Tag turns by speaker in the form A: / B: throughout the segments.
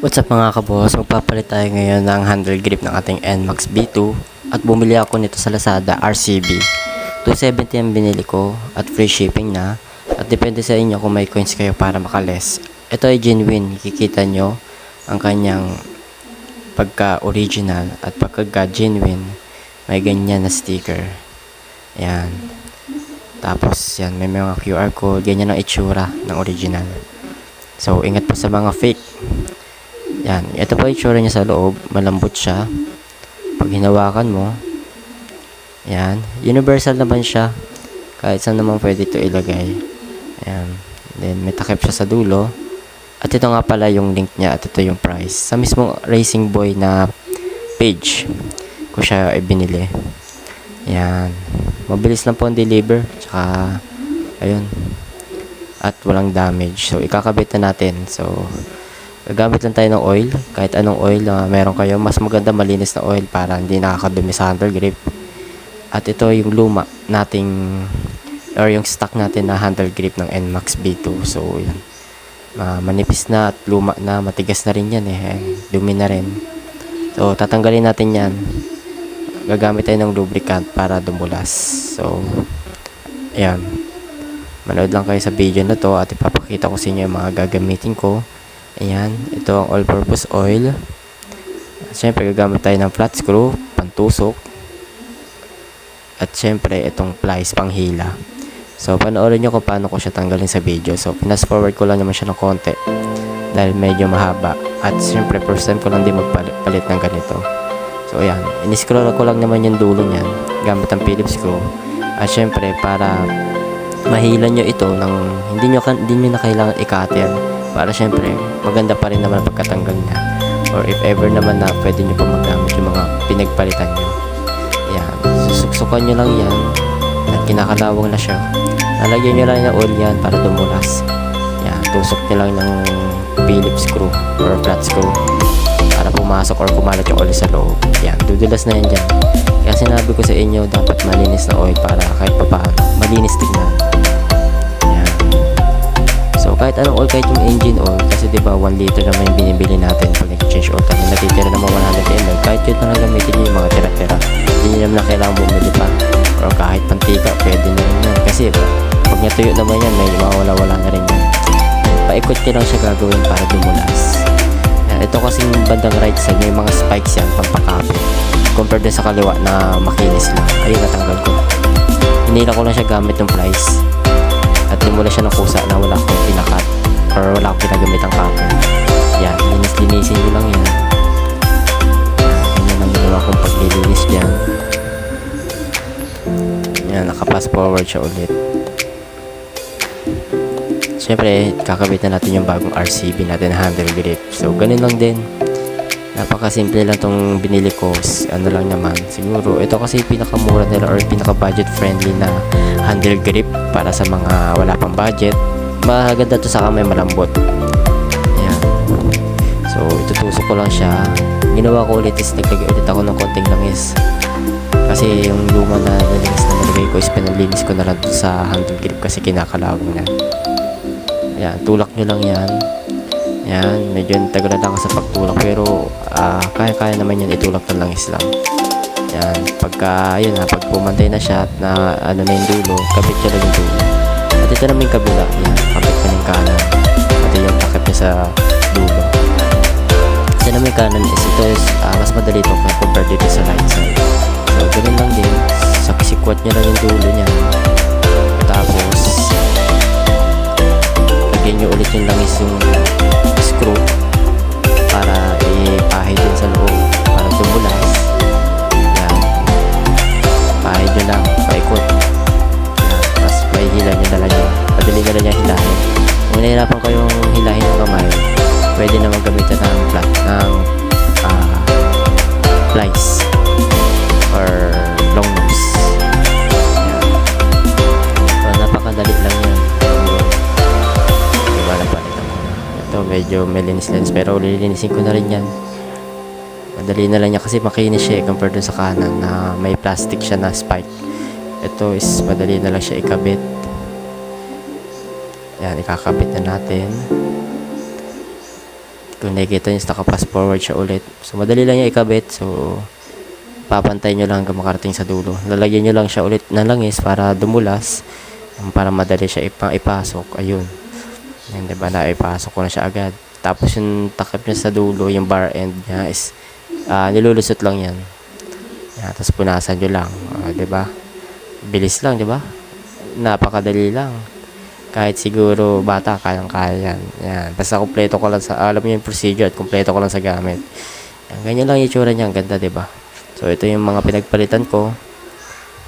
A: What's up mga kaboss? Magpapalit tayo ngayon ng handle grip ng ating NMAX B2 at bumili ako nito sa Lazada RCB. 270 ang binili ko at free shipping na at depende sa inyo kung may coins kayo para makales. Ito ay genuine, kikita nyo ang kanyang pagka original at pagka genuine may ganyan na sticker. Yan. Tapos yan, may mga QR code, ganyan ang itsura ng original. So, ingat po sa mga fake. Yan. Ito po yung itsura niya sa loob. Malambot siya. Pag hinawakan mo, yan. Universal naman siya. Kahit saan naman pwede ito ilagay. Yan. Then, may takip siya sa dulo. At ito nga pala yung link niya at ito yung price. Sa mismong Racing Boy na page ko siya ibinili. Yan. Mabilis lang po ang deliver. Tsaka, ayun. At walang damage. So, ikakabit na natin. So, gagamit lang tayo ng oil. Kahit anong oil na meron kayo. Mas maganda malinis na oil para hindi nakakadumi sa handle grip. At ito yung luma nating or yung stock natin na handle grip ng NMAX B2. So, yan. Ma- manipis na at luma na. Matigas na rin yan eh. Ayan, Dumi na rin. So, tatanggalin natin yan. Gagamit tayo ng lubricant para dumulas. So, ayan. Manood lang kayo sa video na to at ipapakita ko sa inyo yung mga gagamitin ko. Ayan, ito ang all-purpose oil. At syempre, gagamit tayo ng flat screw, pantusok. At syempre, itong plies, panghila. So, panoorin nyo kung paano ko siya tanggalin sa video. So, pinas forward ko lang naman siya ng konti. Dahil medyo mahaba. At syempre, first time ko lang din magpalit ng ganito. So, ayan. In-scroll ko lang naman yung dulo niyan. Gamit ang Phillips screw. At syempre, para mahila nyo ito ng hindi nyo, hindi nyo na kailangan i-cutter para syempre maganda pa rin naman ang pagkatanggal niya. Or if ever naman na pwede nyo pa magamit yung mga pinagpalitan nyo. Yan. Susuksukan nyo lang yan. At kinakalawang na siya. Lalagyan nyo lang ng oil yan para dumulas. Yan. Tusok nyo lang ng Phillips screw or flat screw para pumasok or kumalat yung oil sa loob. Yan. Dudulas na yan dyan. Kaya sinabi ko sa inyo dapat malinis na oil para kahit pa paano malinis tignan kahit anong oil, kahit yung engine oil, kasi di ba 1 liter naman yung binibili natin pag nag-change oil tayo, natitira naman 100 ml, kahit yun lang gamitin yung mga tira-tira. Hindi nyo naman na kailangan bumili pa. Or kahit pantika, pwede na rin yan. Kasi pag natuyo naman yan, may mawala-wala na rin yan. Paikot nyo lang siya gagawin para dumulas. Ito kasi yung bandang right side, may mga spikes yan, pampakapit. Compared sa kaliwa na makinis lang. Ayun, natanggal ko. Hinila ko lang siya gamit ng plies at lumula siya ng kusa na wala akong pinakat forward siya ulit. Syempre, kakabit na natin yung bagong RCB natin handle grip. So, ganun lang din. Napakasimple lang tong binili ko. Ano lang naman siguro. Ito kasi pinakamura nila or pinaka budget friendly na handle grip para sa mga wala pang budget. Maganda to sa kamay malambot. Ayan. So itutusok ko lang siya. Ginawa ko ulit is naglagay ulit ako ng konting langis kasi yung luma na nalinis na nilagay ko is pinalinis ko na lang sa handle grip kasi kinakalawang na ayan tulak nyo lang yan yan, medyo tagal lang sa pagtulak pero ah, kaya-kaya naman yan itulak langis lang. Yan, pagka, ayun na, pag pumantay na siya na ano na yung dulo, kabit siya lang yung dulo. At ito naman yung kabila, yan, kabit ka ng kanan. At yung takip niya sa. Naman yung kanan is ito is ah, mas madali ito compared dito sa right side. So, ganun lang din. Sa kisikwat niya lang yung dulo niya. Tapos, lagyan nyo ulit yung langis yung screw para ipahid din sa loob para tumulas yan pahid nyo lang paikot yan tapos may hila nyo na lang yun madali na lang yung hilahin kung nahirapan kayong hilahin ng kamay pwede naman gamitan medyo may linis-linis pero lilinisin ko na rin yan. Madali na lang niya kasi makinis siya eh, compared dun sa kanan na may plastic siya na spike. Ito is madali na lang siya ikabit. Yan, ikakabit na natin. Kung nakikita nyo, naka-fast forward siya ulit. So, madali lang yung ikabit. So, papantay nyo lang hanggang makarating sa dulo. Lalagyan nyo lang siya ulit ng langis para dumulas. um, Para madali siya ipa ipasok. Ayun. Yan, diba? Na ipasok ko na siya agad. Tapos yung takip niya sa dulo, yung bar end niya is ah, nilulusot lang yan. Yan, tapos punasan nyo lang. Ah, diba? Bilis lang, diba? Napakadali lang. Kahit siguro bata, kayang-kaya yan. Yan. Basta kompleto ko lang sa, alam mo yung procedure at kompleto ko lang sa gamit. Yan, ganyan lang yung itsura niya. Ang ganda, diba? So, ito yung mga pinagpalitan ko.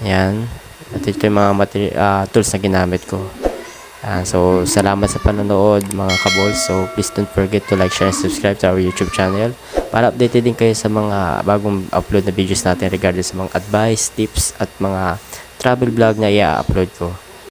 A: Yan. At ito yung mga materi- ah, tools na ginamit ko. Yan. So, salamat sa panonood mga kabols. So, please don't forget to like, share, and subscribe to our YouTube channel para updated din kayo sa mga bagong upload na videos natin regarding sa mga advice, tips, at mga travel vlog na i-upload ko.